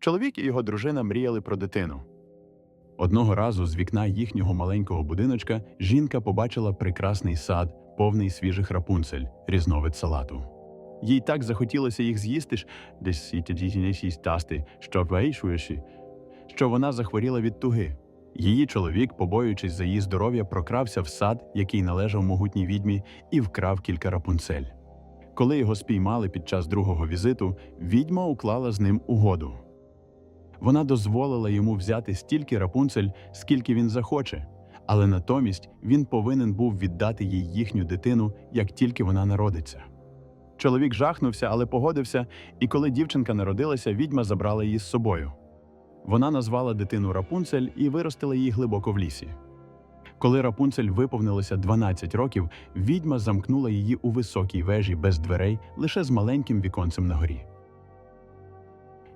Чоловік і його дружина мріяли про дитину. Одного разу з вікна їхнього маленького будиночка жінка побачила прекрасний сад, повний свіжих рапунцель, різновид салату. Їй так захотілося їх з'їсти ж, десь тасти, що вийшуєші, що вона захворіла від туги. Її чоловік, побоюючись за її здоров'я, прокрався в сад, який належав могутній відьмі, і вкрав кілька рапунцель. Коли його спіймали під час другого візиту, відьма уклала з ним угоду. Вона дозволила йому взяти стільки рапунцель, скільки він захоче, але натомість він повинен був віддати їй їхню дитину, як тільки вона народиться. Чоловік жахнувся, але погодився, і коли дівчинка народилася, відьма забрала її з собою. Вона назвала дитину Рапунцель і виростила її глибоко в лісі. Коли Рапунцель виповнилося 12 років, відьма замкнула її у високій вежі без дверей лише з маленьким віконцем на горі.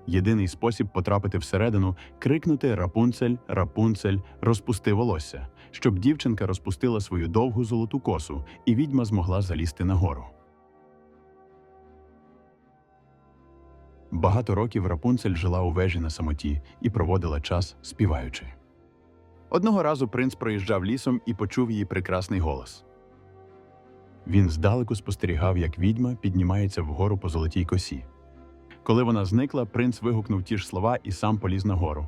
Єдиний спосіб потрапити всередину крикнути Рапунцель, Рапунцель, розпусти волосся, щоб дівчинка розпустила свою довгу золоту косу, і відьма змогла залізти нагору. Багато років Рапунцель жила у вежі на самоті і проводила час співаючи. Одного разу принц проїжджав лісом і почув її прекрасний голос. Він здалеку спостерігав, як відьма піднімається вгору по золотій косі. Коли вона зникла, принц вигукнув ті ж слова і сам поліз нагору.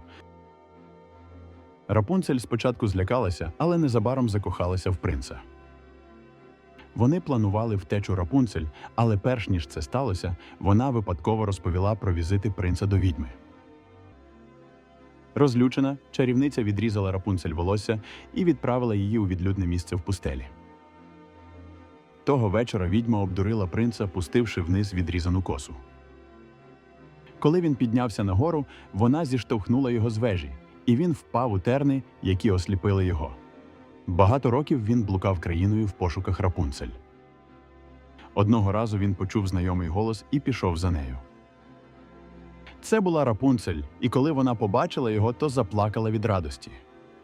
Рапунцель спочатку злякалася, але незабаром закохалася в принца. Вони планували втечу Рапунцель, але перш ніж це сталося, вона випадково розповіла про візити принца до відьми. Розлючена, чарівниця відрізала Рапунцель волосся і відправила її у відлюдне місце в пустелі. Того вечора відьма обдурила принца, пустивши вниз відрізану косу. Коли він піднявся нагору, вона зіштовхнула його з вежі, і він впав у терни, які осліпили його. Багато років він блукав країною в пошуках Рапунцель. Одного разу він почув знайомий голос і пішов за нею. Це була Рапунцель, і коли вона побачила його, то заплакала від радості.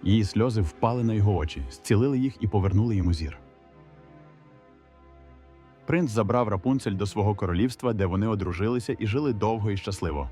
Її сльози впали на його очі, зцілили їх і повернули йому зір. Принц забрав Рапунцель до свого королівства, де вони одружилися і жили довго і щасливо.